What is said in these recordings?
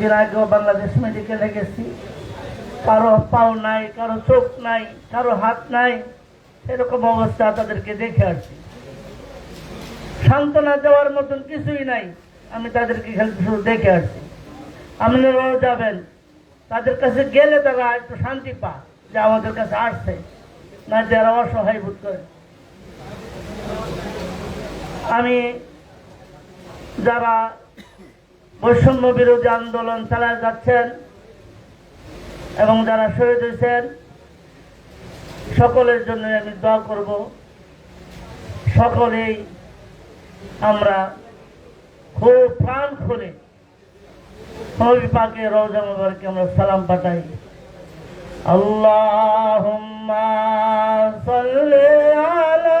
দিন আগেও বাংলাদেশ মেডিকেলে গেছি। কারও পাও নাই, কারও চোখ নাই, কারও হাত নাই, এরকম অবস্থা তাদেরকে দেখে আসছি। সান্ত্বনা দেওয়ার মতন কিছুই নাই, আমি তাদেরকে শুধু দেখে আসছি। আপনারাও যাবেন। তাদের কাছে গেলে তারা একটু শান্তি পা যে আমাদের কাছে আসছে, না যারা অসহায় বোধ করে আমি যারা বৈষম্য বিরোধী আন্দোলন চালায় যাচ্ছেন এবং যারা শহীদ হয়েছেন, সকলের জন্য আমি দোয়া করব। সকলেই আমরা খুব প্রাণ খুলে নবী পাকে রওজা আমরা সালাম পাঠাই। আল্লাহ সাল্লে আলা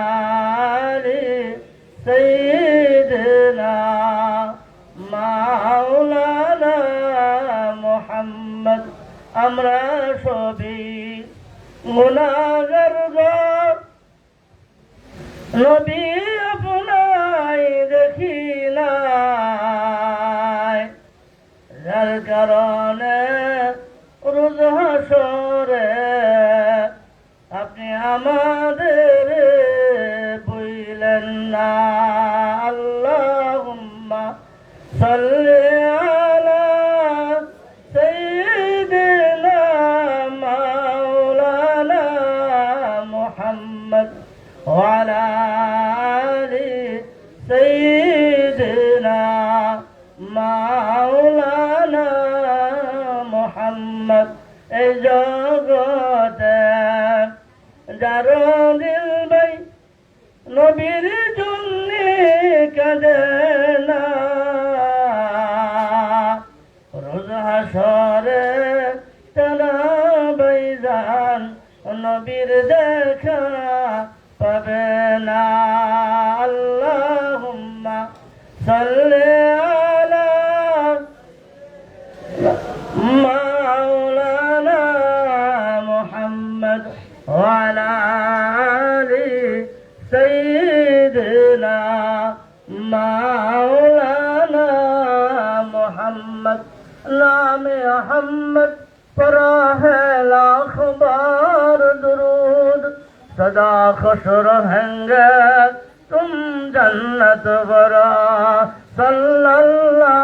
আমরা সবই গুনাগার গো। নবী আপনাই দেখি নাই। যার কারণে রোজ হাসরে আপনি আমাদের বইলেন না। আল্লাহুম্মা সাল্লি যার দিল ভাই নবীর কাঁদে না। রোজ হাসরে তারা যান নবীর দেখা পাবে না। अहमद पढ़ा है लाख बार दरूद। सदा ख़ुश रहेंग जनत बरा सलाह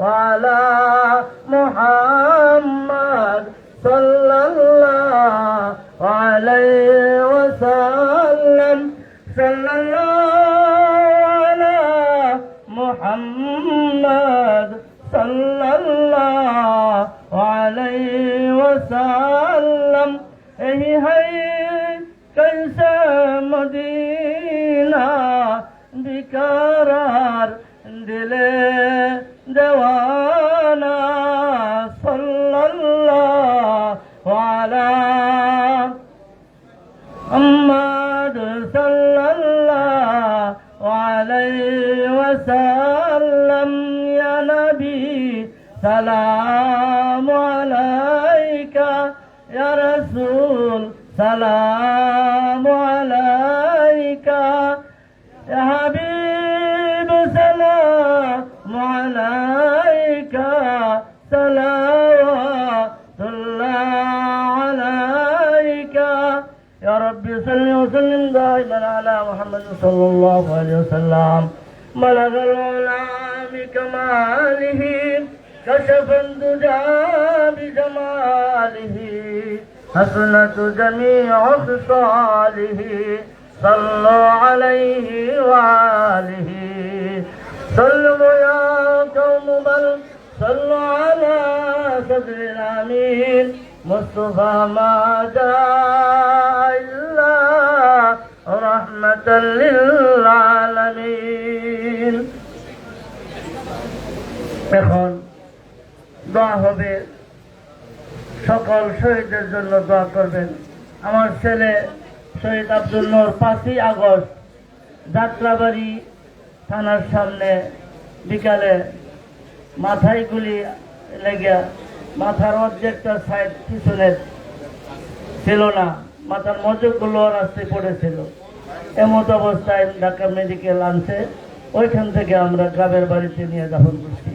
वारा وسلم يا نبي سلام عليك يا رسول سلام عليك يا حبيب سلام عليك صلوات الله عليك. يا ربي صل وسلم دائما على محمد صلى الله عليه وسلم. بلغ العلا بكماله كشف الدجى بجماله حسنة جميع خصاله صلوا عليه وآله. صلوا يا قوم بل صلوا على صدر الأمين مصطفى ما جاء إلا رحمة للعالمين এখন দোয়া হবে। সকল শহীদের জন্য দোয়া করবেন। আমার ছেলে শহীদ আব্দুল নূর পাঁচই আগস্ট যাত্রাবাড়ি থানার সামনে বিকালে মাথায় গুলি লেগে মাথার অর্ধেকটা সাইড পিছনের ছিল না, মাথার মজুরগুলো রাস্তায় পড়েছিল। এমত অবস্থায় ঢাকা মেডিকেল আনছে। ওইখান থেকে আমরা গ্রামের বাড়িতে নিয়ে দাফন করছি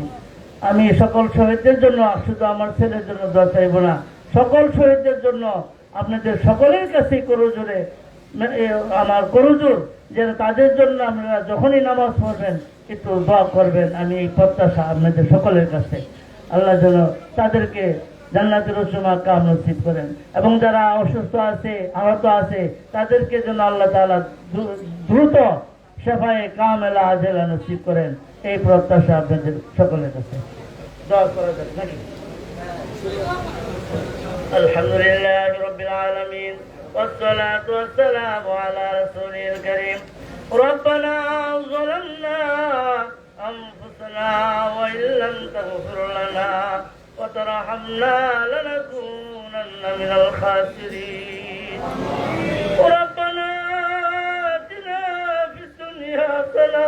আমি সকল শহীদদের জন্য শুধু আমার ছেলের জন্য দোয়া চাইব না, সকল শহীদদের জন্য আপনাদের সকলের কাছেই করজোরে আমার করজোর যে তাদের জন্য আপনারা যখনই নামাজ পড়বেন একটু দোয়া করবেন, আমি এই প্রত্যাশা আপনাদের সকলের কাছে। আল্লাহ যেন তাদেরকে জান্নাতের রসুমা কাম নসিব করেন, এবং যারা অসুস্থ আছে, আহত আছে, তাদেরকে যেন আল্লাহ দ্রু- দ্রুত সেফায়ে কামেলা আজেলা নসিব করেন এই প্রত্যাশা আপনাদের সকলের কাছে দোয়া করা যাক নাকি الحمد لله رب العالمين والصلاة والسلام على رسوله الكريم ربنا ظلمنا أنفسنا وإن لم تغفر لنا وترحمنا لنكونن من الخاسرين ربنا الدنيا حسنة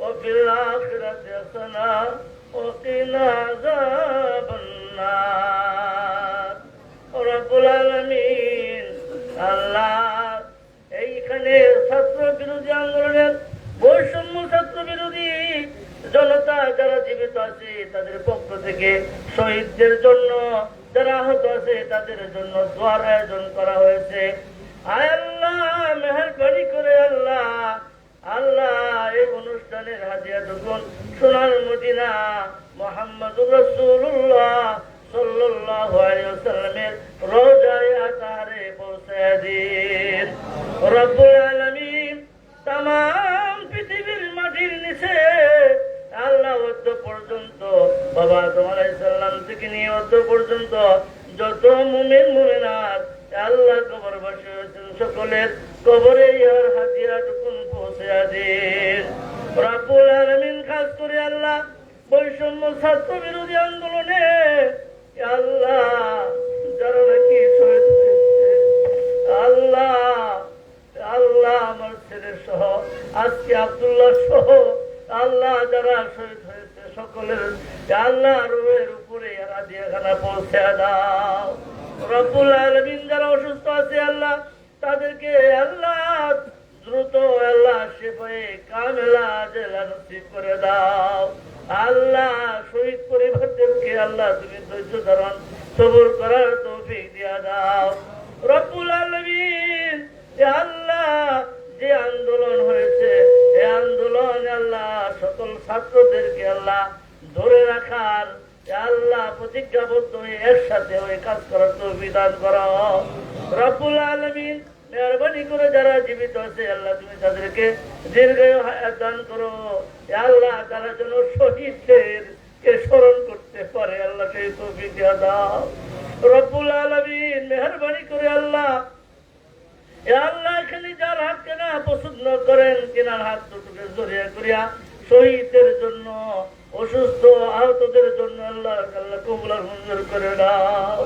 وفي الآخرة حسنة وقنا عذاب النار রব্বুল আলমিন আল্লাহ এইখানে ছাত্র বিরোধী আন্দোলনের বৈষম্য ছাত্র বিরোধী জনতা যারা জীবিত আছে তাদের পক্ষ থেকে শহীদদের জন্য যারা আহত আছে তাদের জন্য দোয়ার আয়োজন করা হয়েছে আয় আল্লাহ মেহরবানি করে আল্লাহ আল্লাহ, এই অনুষ্ঠানের হাজিয়া যখন সোনার মদিনা মোহাম্মদুর রসুল্লাহ পৃথিবীর মাটির নিচে আল্লাহ পর্যন্ত, বাবা পর্যন্ত যত মুমিন, মুমিনাত আল্লাহ কবর বসে হয়েছেন সকলের কবরে ইয়ার হাতিয়া টুকুন পৌঁছে দিন রব্বুল আলামিন খাস করে আল্লাহ বৈষম্য ছাত্র বিরোধী আন্দোলনে আল্লাহ যারা নাকি শহীদ আল্লাহ আল্লাহ আমার ছেলে সহ, আজকে আব্দুল্লাহ সহ, আল্লাহ যারা শহীদ হয়েছে সকলের আল্লাহ রুহের উপরে রাজিয়াখানা পৌঁছে দাও। রব্বুল আলমিন যারা অসুস্থ আছে, আল্লাহ তাদেরকে আল্লাহ দ্রুত, আল্লাহ শেফায়ে কামেলা জেলা নসিব করে দাও। আল্লাহ শহীদ পরিবারদেরকে আল্লাহ তুমি ধৈর্য ধারণ, সবর দান করো আল্লাহ তারা যেন শহীদদের কে স্মরণ করতে পারে, আল্লাহ রব্বুল আলমিন, মেহরবানি করে আল্লাহ। আল্লাহ যার হাত কেনা করেন কেনার হাত জন্য, অসুস্থ জন্য আল্লাহ আল্লাহ করে দাও।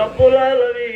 রব্বুল আলমিন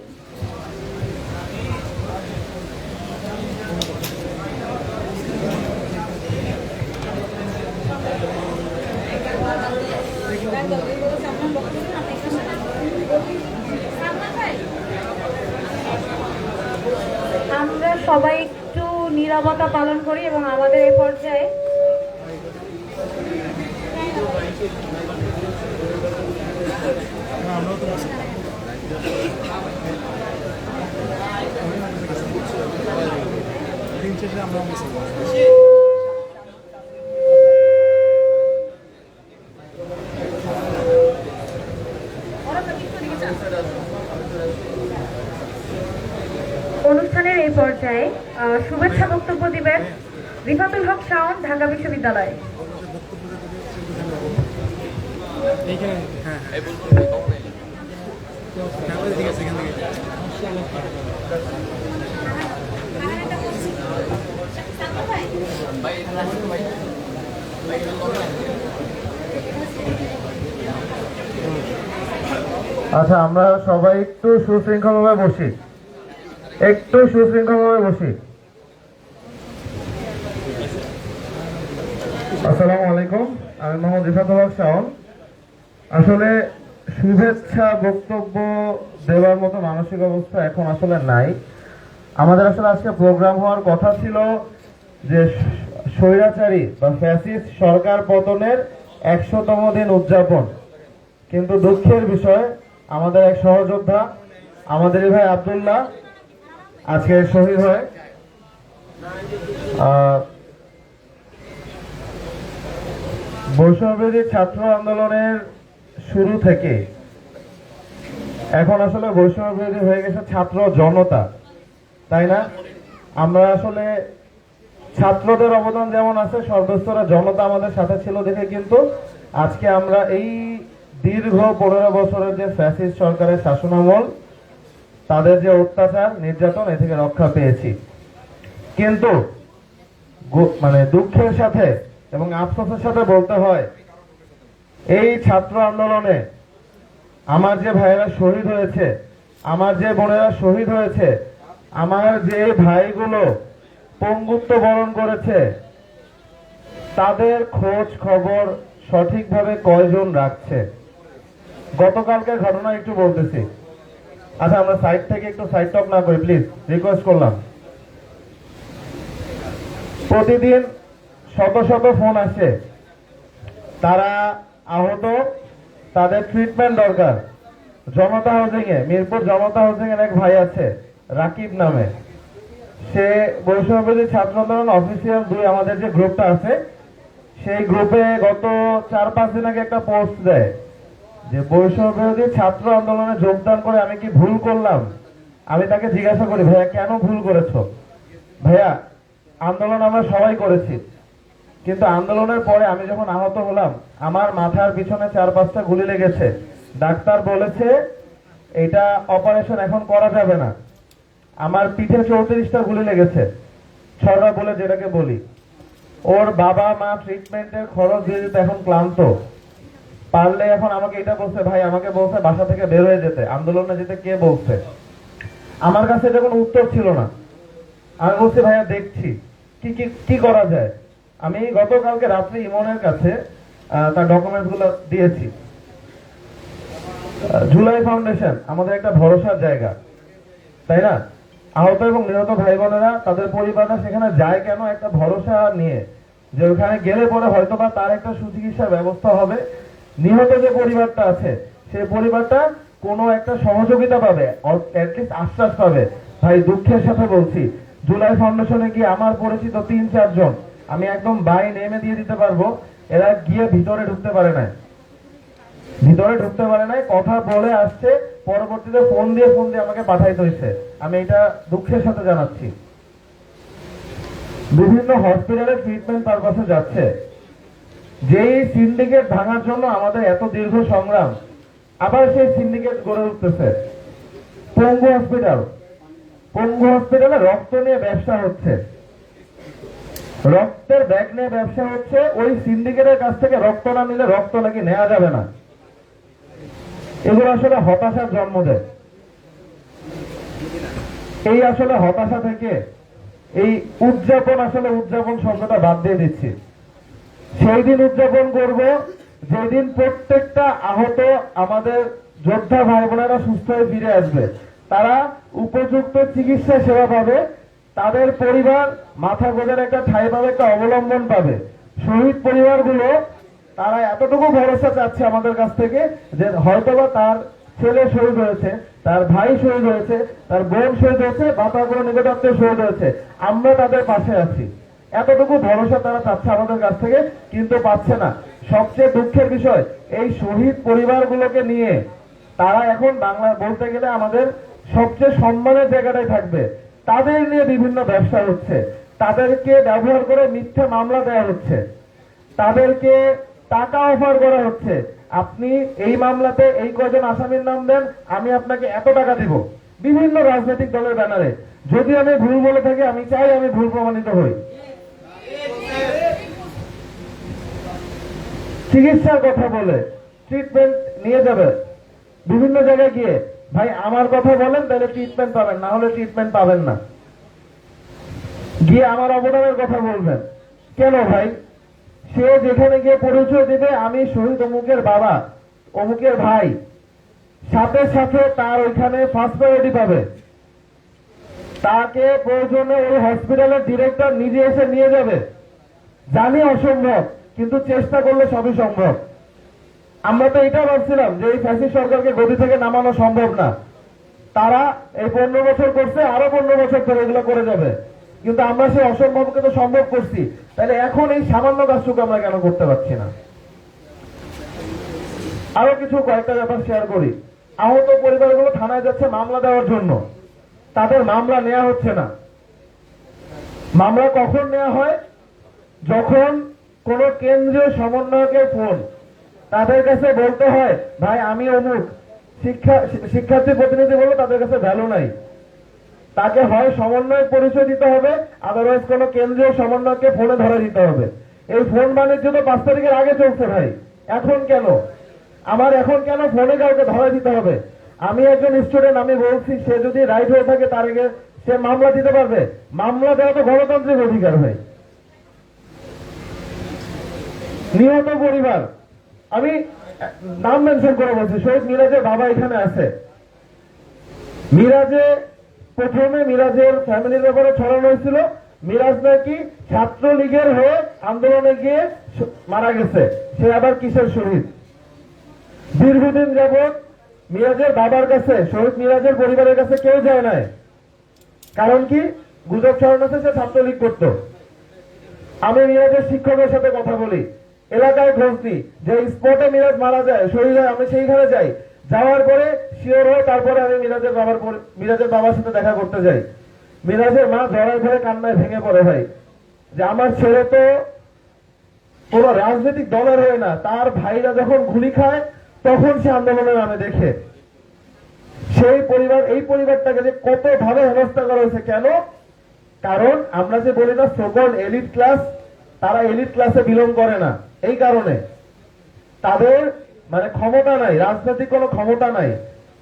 আমরা সবাই একটু নীরবতা পালন করি এবং আমাদের এই পর্যায়ে আমরা এই পর্যায়ে শুভেচ্ছা বক্তব্য দিবেন রিফাতুল হক শাওন, ঢাকা বিশ্ববিদ্যালয়। আচ্ছা আমরা সবাই একটু সুশৃঙ্খলভাবে বসি। একটু সুশৃঙ্খলভাবে বসি। আসসালামু আলাইকুম, আমি মোহাম্মদ রিফাতুল হক শাওন। আসলে শুভেচ্ছা, বক্তব্য দেওয়ার মতো মানসিক অবস্থা এখন আসলে নাই। আমাদের আসলে আজকে প্রোগ্রাম হওয়ার কথা ছিল যে স্বৈরাচারী বা ফ্যাসিস্ট সরকার পতনের একশোতম দিন উদযাপন। কিন্তু দুঃখের বিষয়, আমাদের এক সহযোদ্ধা, আমাদের ভাই আব্দুল্লাহ আজকে শহীদ হয়। বৈষম্যবিরোধী ছাত্র আন্দোলনের শুরু থেকে এখন আসলে বিরোধী হয়ে গেছে ছাত্র জনতা, তাই না? আমরা আসলে ছাত্রদের অবদান যেমন আছে সর্বস্তরা জনতা আমাদের সাথে ছিল দেখে কিন্তু আজকে আমরা এই দীর্ঘ পনেরো বছরের যে ফ্যাসিস্ট সরকারের শাসনামল তাদের যে অত্যাচার, নির্যাতন, এ থেকে রক্ষা পেয়েছি। কিন্তু মানে দুঃখের সাথে এবং আফসোসের সাথে বলতে হয়, এই ছাত্র আন্দোলনে আমার যে ভাইয়েরা শহীদ হয়েছে, আমার যে বোনেরা শহীদ হয়েছে, আমার যে ভাইগুলো পঙ্গুত্ব বরণ করেছে, তাদের খোঁজ খবর সঠিকভাবে কয়জন রাখছে? গতকালকে ঘটনা একটু বলতেছি। আচ্ছা আমরা সাইড থেকে একটু সাইড টক না করি প্লিজ রিকোয়েস্ট করলাম। প্রতিদিন শত শত ফোন আসে। তারা আহত, তাদের ট্রিটমেন্ট দরকার। জনতা হাউজিং এ, মিরপুর জনতা হাউজিং এর এক ভাই আছে, রাকিব নামে। সে বৈষম্যবিরোধী ছাত্র আন্দোলন অফিসিয়াল দুই, আমাদের যে গ্রুপটা আছে, সেই গ্রুপে গত চার, পাঁচ দিন আগে একটা পোস্ট দেয়। যে বৈষম্য বিরোধী ছাত্র আন্দোলনে যোগদান করে আমি কি ভুল করলাম? আমি তাকে জিজ্ঞাসা করি, ভাইয়া, কেন ভুল করেছ? ভাইয়া, আন্দোলন আমরা সবাই করেছি, কিন্তু আন্দোলনের পরে আমি যখন আহত হলাম, আমার মাথার পিছনে চার পাঁচটা গুলি লেগেছে। ডাক্তার বলেছে, এটা অপারেশন এখন করা যাবে না। আমার পিঠে চৌত্রিশটা গুলি লেগেছে। ছড়া বলে, যেটাকে বলি। ওর বাবা মা ট্রিটমেন্টের খরচ দিয়ে এখন ক্লান্ত। পারলে এখন আমাকে এটা বলছে, ভাই, আমাকে বলছে বাসা থেকে বের হয়ে যেতে। আন্দোলনে যেতে কে বলছে? আমার কাছে এটা কোনো উত্তর ছিল না। আমি বলছি ভাইয়া দেখছি। কি কি কি করা যায়? আমি গতকালকে রাত্রে ইমনের কাছে তার ডকুমেন্টসগুলো দিয়েছি জুলাই ফাউন্ডেশন, আমাদের একটা ভরসার জায়গা। তাই না? আহত এবং নিহত ভাই বোনেরা তাদের পরিবাররা সেখানে যায় কেন? একটা ভরসা নিয়ে। যে ওখানে গেলে পরে হয়তো বা তার একটা সুচিকিৎসার ব্যবস্থা হবে। নিহত যে পরিবারটা আছে, সেই পরিবারটা কোনো একটা সহযোগিতা পাবে আশ্বাস পাবে। ভাই, দুঃখের সাথে বলছি, জুলাই ফাউন্ডেশনে গিয়ে আমার পরিচিত তিন চারজন আমি একদম বাই নেমে দিয়ে দিতে পারব, এরা গিয়ে ভিতরে ঢুকতে পারে না ভিতরে ঢুকতে পারে নাই, কথা বলে আসছে, পরবর্তীতে ফোন দিয়ে ফোন দিয়ে আমাকে পাঠাইতে হয়েছে আমি এটা দুঃখের সাথে জানাচ্ছি। বিভিন্ন হসপিটালে ট্রিটমেন্ট পারপাসে যাচ্ছে। যেই সিন্ডিকেট ভাঙার জন্য আমাদের এত দীর্ঘ সংগ্রাম, আবার সেই সিন্ডিকেট গড়ে উঠতেছে। পঙ্গু হসপিটাল। পঙ্গু হসপিটালে রক্ত নিয়ে ব্যবসা হচ্ছে। রক্তের ব্যাগ নিয়ে ব্যবসা হচ্ছে, ওই সিন্ডিকেটের কাছ থেকে রক্ত না নিলে রক্ত নাকি নেওয়া যাবে না। এগুলো আসলে হতাশার জন্ম দেয়। এই আসলে হতাশা থেকে এই উদযাপন আসলে উদযাপন শব্দটা বাদ দিয়ে দিচ্ছি। সেই দিন উদযাপন করব। যেদিন প্রত্যেকটা আহত আমাদের যোদ্ধা ভাই বোনেরা সুস্থ হয়ে ফিরে আসবে, তারা উপযুক্ত চিকিৎসা সেবা পাবে, তাদের পরিবার মাথা গোজার একটা ঠাই পাবে, একটা অবলম্বন পাবে। শহীদ পরিবারগুলো, তারা এতটুকু ভরসা চাচ্ছে আমাদের কাছ থেকে যে হয়তোবা তার ছেলে শহীদ হয়েছে, তার ভাই শহীদ হয়েছে, তার বোন শহীদ হয়েছে বা তার কোনো নিকটাত্মীয় শহীদ হয়েছে। আমরা তাদের পাশে আছি। এতটুকু ভরসা তারা চাচ্ছে আমাদের কাছ থেকে, কিন্তু পাচ্ছে না। সবচেয়ে দুঃখের বিষয়, এই শহীদ পরিবারগুলোকে নিয়ে তারা এখন বাংলা বলতে গেলে আমাদের সবচেয়ে সম্মানের জায়গাটাই থাকবে। তাদের নিয়ে বিভিন্ন ব্যবসা হচ্ছে। তাদেরকে ব্যবহার করে মিথ্যা মামলা দেওয়া হচ্ছে। তাদেরকে টাকা অফার করা হচ্ছে। আপনি এই মামলাতে এই কজন আসামির নাম দেন, আমি আপনাকে এত টাকা দিব। বিভিন্ন রাজনৈতিক দলের ব্যানারে। যদি আমি ভুল বলে থাকি, আমি চাই আমি ভুল প্রমাণিত হই। চিকিৎসার কথা বলে ট্রিটমেন্ট নিয়ে যাবে। বিভিন্ন জায়গায় গিয়ে, ভাই, আমার কথা বলেন, তাহলে ট্রিটমেন্ট পাবেন, না হলে ট্রিটমেন্ট পাবেন না। গিয়ে আমার অবদানের কথা বলবেন। কেন ভাই? সে যেখানে গিয়ে পরিচয় দিবে, আমি শহীদ অমুকের বাবা, অমুকের ভাই। সাথে সাথে তার ওইখানে ফার্স্ট প্রায়োরিটি পাবে। তাকে প্রয়োজনে ওই হসপিটালের ডিরেক্টর নিজে এসে নিয়ে যাবে। জানি অসম্ভব। কিন্তু চেষ্টা করলে সবই সম্ভব। আমরা তো এটা ভাবছিলাম যে এই ফ্যাসিস্ট সরকারকে গদি থেকে নামানো সম্ভব না। তারা এই পনেরো বছর করছে, আরও পনেরো বছর ধরে এগুলো করে যাবে। কিন্তু আমরা সেই অসম্ভবকে তো সম্ভব করছি। তাহলে এখন এই সামান্য কাজটুকু আমরা কেন করতে পারছি না? আরও কিছু কয়েকটা ব্যাপার শেয়ার করি। আহত পরিবারগুলো থানায় যাচ্ছে মামলা দেওয়ার জন্য। তাদের মামলা নেওয়া হচ্ছে না। মামলা কখন নেওয়া হয়? যখন কোন কেন্দ্রীয় সমন্বয়কের ফোন। তাদের কাছে বলতে হয়, ভাই, আমি অমুক। শিক্ষা, শিক্ষার্থী প্রতিনিধি বলে তাদের কাছে ভ্যালু নাই। তাকে হয় সমন্বয় পরিচয় দিতে হবে আদারওয়াইজ কোন কেন্দ্রীয় সমন্বয়কে ফোনে ধরে দিতে হবে। এই ফোন বাণিজ্য তো পাঁচ তারিখের আগে চলছে ভাই। এখন কেন? আমার এখন কেন ফোনে কাউকে ধরা দিতে হবে? আমি একজন স্টুডেন্ট আমি বলছি, সে যদি রাইট হয়ে থাকে, তার আগে সে মামলা দিতে পারবে। মামলা দেওয়া তো গণতান্ত্রিক অধিকার ভাই। নিহত পরিবার। আমি নাম মেনশন করে বলছি, শহীদ মিরাজের বাবা এখানে আছে। মিরাজে প্রথমে মিরাজের ফ্যামিলির ব্যাপারে ছড়ানো হয়েছিল। মিরাজ নাকি ছাত্রলীগের হয়ে আন্দোলনে গিয়ে মারা গেছে। সে আবার কিসের শহীদ? দীর্ঘদিন যাবৎ মিরাজের বাবার কাছে, শহীদ মিরাজের পরিবারের কাছে কেউ যায় নাই। কারণ কি? গুজব ছড়ানো সে ছাত্রলীগ করতো। আমি মিরাজের শিক্ষকের সাথে কথা বলি। এলাকায় খোঁজ যে স্পটে মিরাজ মারা যায়, শহীদ হয়, আমি সেইখানে যাই। যাওয়ার পরে শিওর হয় তারপরে আমি মিরাজের বাবার মিরাজের বাবার সাথে দেখা করতে যাই। মিরাজের মা জড়ায় ধরে কান্নায় ভেঙে পড়ে ভাই। যে আমার ছেলে তো কোন রাজনৈতিক দলের হয় না, তার ভাইরা যখন গুলি খায়, তখন সে আন্দোলনের নামে দেখে। সেই পরিবার এই পরিবারটাকে যে কত ভাবে হেনস্থা করা হয়েছে, কেন? কারণ আমরা যে বলি না সকল এলিট ক্লাস তারা এলিট ক্লাসে বিলং করে না। এই কারণে। তাদের মানে ক্ষমতা নাই, রাজনৈতিক কোনো ক্ষমতা নাই।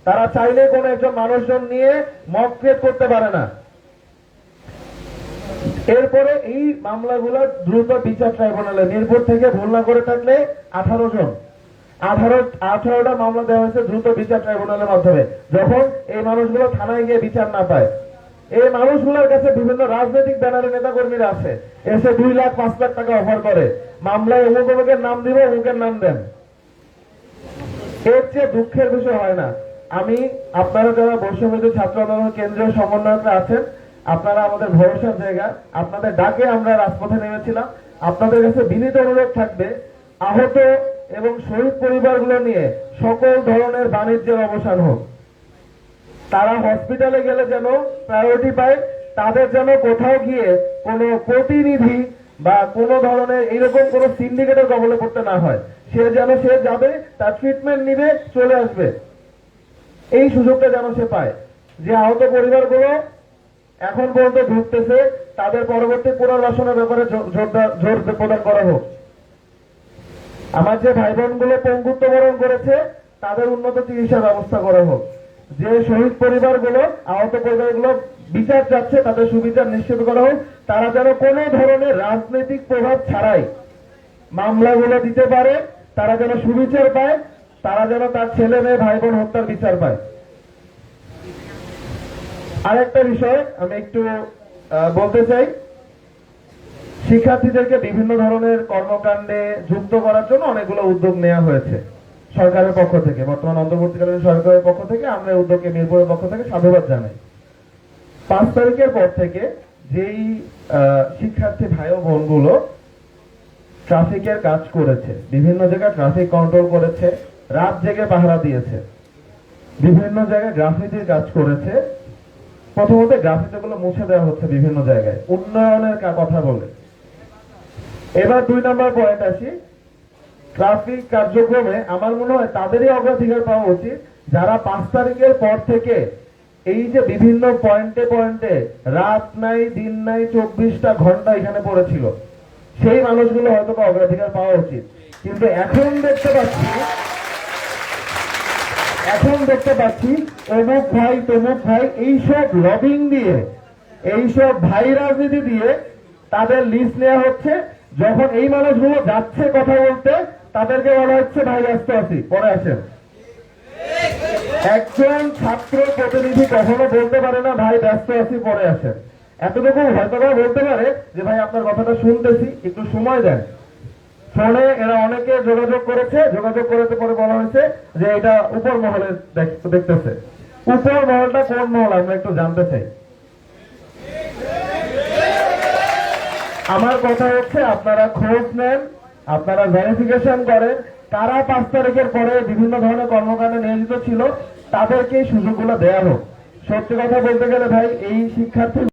তারা চাইলে কোনো একজন মানুষজন নিয়ে মক ক্রিয়েট করতে পারে না। এরপরে এই মামলাগুলো দ্রুত বিচার ট্রাইব্যুনালে মিরপুর থেকে ভুল না করে থাকলে আঠারো জন। আঠারো, আঠারোটা মামলা দেওয়া হয়েছে দ্রুত বিচার ট্রাইব্যুনালের মাধ্যমে। যখন এই মানুষগুলো থানায় গিয়ে বিচার না পায় এই মানুষগুলোর কাছে বিভিন্ন রাজনৈতিক ব্যানারে নেতাকর্মীরা আছে। এসে দুই লাখ, পাঁচ লাখ টাকা অফার করে। মামলায় অমুক অমুকের নাম দিব, অমুকের নাম দেন। এর চেয়ে দুঃখের বিষয় হয় না। আমি, আপনারা যারা বৈষম্য ছাত্র আন্দোলন কেন্দ্রীয় সমন্বয়করা আছেন, আপনারা আমাদের ভরসার জায়গা। আপনাদের ডাকে আমরা রাজপথে নেমেছিলাম। আপনাদের কাছে বিনীত অনুরোধ থাকবে, আহত এবং শহীদ পরিবারগুলো নিয়ে সকল ধরনের বাণিজ্যের অবসান হোক। তারা হসপিটালে গেলে যেন প্রায়োরিটি পায়, তাদের যেন কোথাও গিয়ে কোনো প্রতিনিধি বা কোনো ধরনের এরকম কোনো সিন্ডিকেটের কবলে পড়তে না হয়। সে যেন সে যাবে, তার ট্রিটমেন্ট নিবে, চলে আসবে। এই সুযোগটা যেন সে পায়। যে আহত পরিবারগুলো এখন পর্যন্ত ঢুকতেছে, তাদের পরবর্তী পুনর্বাসনের ব্যাপারে জোর প্রদান করা হোক। আমার যে ভাই বোনগুলো পঙ্গুত্ব বরণ করেছে, তাদের উন্নত চিকিৎসার ব্যবস্থা করা হোক। যে শহীদ পরিবারগুলো, আহত পরিবারগুলো বিচার চাচ্ছে, তাদের সুবিচার নিশ্চিত করা হোক। তারা যেন কোনো ধরনের রাজনৈতিক প্রভাব ছাড়াই মামলাগুলো দিতে পারে, তারা যেন সুবিচার পায়, তারা যেন তার ছেলে মেয়ে ভাই বোন হত্যার বিচার পায়। আরেকটা বিষয় আমি একটু বলতে চাই। শিক্ষার্থীদেরকে বিভিন্ন ধরনের কর্মকাণ্ডে যুক্ত করার জন্য অনেকগুলো উদ্যোগ নেওয়া হয়েছে। সরকারের পক্ষ থেকে, বর্তমান অন্তর্বর্তীকালীন সরকারের পক্ষ থেকে আমরা উদ্যোগকে মিরপুরের পক্ষ থেকে সাধুবাদ জানাই। পাঁচ তারিখের পর থেকে যেই শিক্ষার্থী ভাই ও বোনগুলো ট্রাফিকের কাজ করেছে, বিভিন্ন জায়গায় ট্রাফিক কন্ট্রোল করেছে, রাত জেগে পাহারা দিয়েছে, বিভিন্ন জায়গায় গ্রাফিতির কাজ করেছে, প্রথমত গ্রাফিতিগুলো মুছে দেওয়া হচ্ছে বিভিন্ন জায়গায়, উন্নয়নের কথা বলে। এবার দুই নম্বর পয়েন্ট আসি ট্রাফিক কার্যক্রমে আমার মনে হয় তাদেরই অগ্রাধিকার পাওয়া উচিত। যারা পাঁচ তারিখের পর থেকে এই যে বিভিন্ন পয়েন্টে পয়েন্টে রাত নাই, দিন নাই, চব্বিশটা ঘণ্টা এখানে পড়েছিল, সেই মানুষগুলো হয়তো অগ্রাধিকার পাওয়া উচিত। কিন্তু এখন দেখতে পাচ্ছি, এখন দেখতে পাচ্ছি, অমুক ভাই, তমুক ভাই এইসব লবিং দিয়ে এইসব ভাই রাজনীতি দিয়ে তাদের লিস্ট নেওয়া হচ্ছে। যখন এই মানুষগুলো যাচ্ছে কথা বলতে তাদেরকে বলা হচ্ছে ভাই, ব্যস্ত আছি। পরে আসেন। একজন ছাত্র প্রতিনিধি কখনো বলতে পারে না, ভাই, ব্যস্ত আছি, পরে আসেন। এতটুকু হয়তো বলতে পারে যে, ভাই, আপনার কথাটা শুনতেছি, একটু সময় দেন। ফোনে এরা অনেকে যোগাযোগ করেছে, যোগাযোগ করাতে পরে বলা হয়েছে যে, এটা উপর মহলে দেখতেছে। উপর মহলটা কোন মহল? আমরা একটু জানতে চাই। আমার কথা হচ্ছে, আপনারা খোঁজ নেন আপনারা ভেরিফিকেশন করেন কারা পাঁচ তারিখের পরে বিভিন্ন ধরনের কর্মকাণ্ডে নিয়োজিত ছিল, তাদেরকে সুযোগগুলো দেওয়া হোক। সত্যি কথা বলতে গেলে ভাই, এই শিক্ষার্থী